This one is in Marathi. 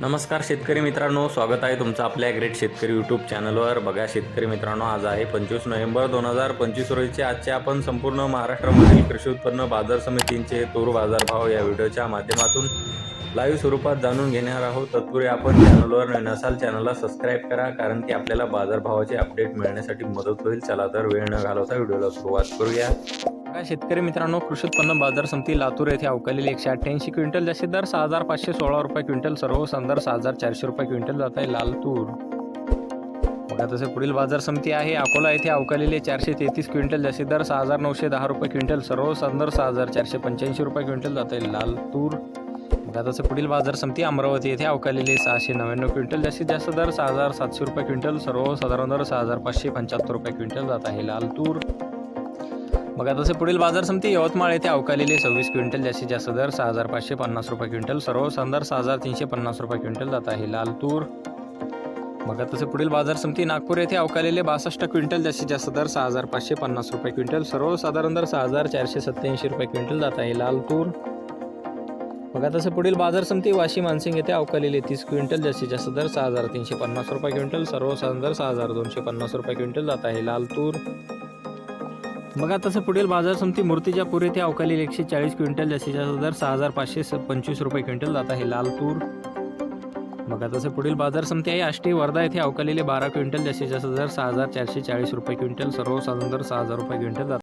नमस्कार शेतकरी मित्रांनो स्वागत आहे तुमचं आपल्या ग्रेट शेतकरी यूट्यूब चॅनलवर बघा शेतकरी मित्रांनो आज आहे पंचवीस नोव्हेंबर दोन हजार पंचवीस रोजीचे आजचे आपण संपूर्ण महाराष्ट्रामधील कृषी उत्पन्न बाजार समितींचे तूर बाजारभाव या व्हिडिओच्या माध्यमातून लाईव्ह स्वरूपात जाणून घेणार आहोत. तत्पूर्वी आपण चॅनलवर नसाल चॅनलला सबस्क्राईब करा कारण की आपल्याला बाजारभावाचे अपडेट मिळण्यासाठी मदत होईल. चला तर वेळ न घालवता व्हिडिओला सुरुवात करूया. नमस्कार शेतकरी मित्रांनो कृषी उत्पन्न बाजार समिती लातूर येथे अवकालेली एकशे अठ्ठ्याऐंशी क्विंटल जास्ती दर सहा हजार पाचशे सोळा रुपये क्विंटल सर्व संदर सहा हजार चारशे रुपये क्विंटल जात आहे लाल तूर बघा तसे पुढील बाजार समिती आहे. अकोला येथे अवकालेले चारशे तेहतीस क्विंटल जास्ती दर सहा हजार नऊशे दहा रुपये क्विंटल सर्व संदर सहा हजार चारशे पंच्याऐंशी रुपये क्विंटल जात आहे लाल तूर बघा तसे पुढील बाजार समिती अमरावती येथे अवकालेले सहाशे नव्याण्णव क्विंटल जास्तीत जास्त दर सहा हजार सातशे रुपये क्विंटल सर्व साधारण दर सहा हजार पाचशे पंच्याहत्तर रुपये क्विंटल जात आहे लाल तूर बघा तसे पुढील बाजार समिती यवतमाळ येथे अवकालेले सव्वीस क्विंटल जास्तीत जास्त दर सहा हजार पाचशे पन्नास रुपये क्विंटल. सर्व संदर सहा हजार तीनशे पन्नास रुपये क्विंटल जात आहे. लाल तूर. बघा तसे पुढील बाजार समिती नागपूर येथे अवकालेले बासष्ट क्विंटल जास्तीत जास्त दर सहा हजार पाचशे पन्नास रुपये क्विंटल. सर्वसाधारण दर सहा हजार चारशे सत्याऐंशी रुपये क्विंटल जात आहे. लाल तूर. बघा तसे पुढील बाजार समिती वाशी मानसिंग येथे अवकालेले तीस क्विंटल जास्तीत जास्त दर सहा हजार तीनशे पन्नास रुपये क्विंटल. सर्वसाधारण दर सहा हजार दोनशे पन्नास रुपये क्विंटल जात आहे. लाल तूर. बघा तसं पुढील बाजार समिती मूर्तिजापूर येथे अवकाली एकशे चाळीस क्विंटल जास्तीत जास्त दर सहा हजार पाचशे पंचवीस रुपये क्विंटल जात आहे. लाल तूर बघा तसं पुढील बाजार समिती आहे. आष्टी वर्धा येथे अवकालेले बारा क्विंटल जास्तीत जास्त दर सहा हजार चारशे चाळीस रुपये क्विंटल सर्वसाधारण दर सहा हजार रुपये क्विंटल जात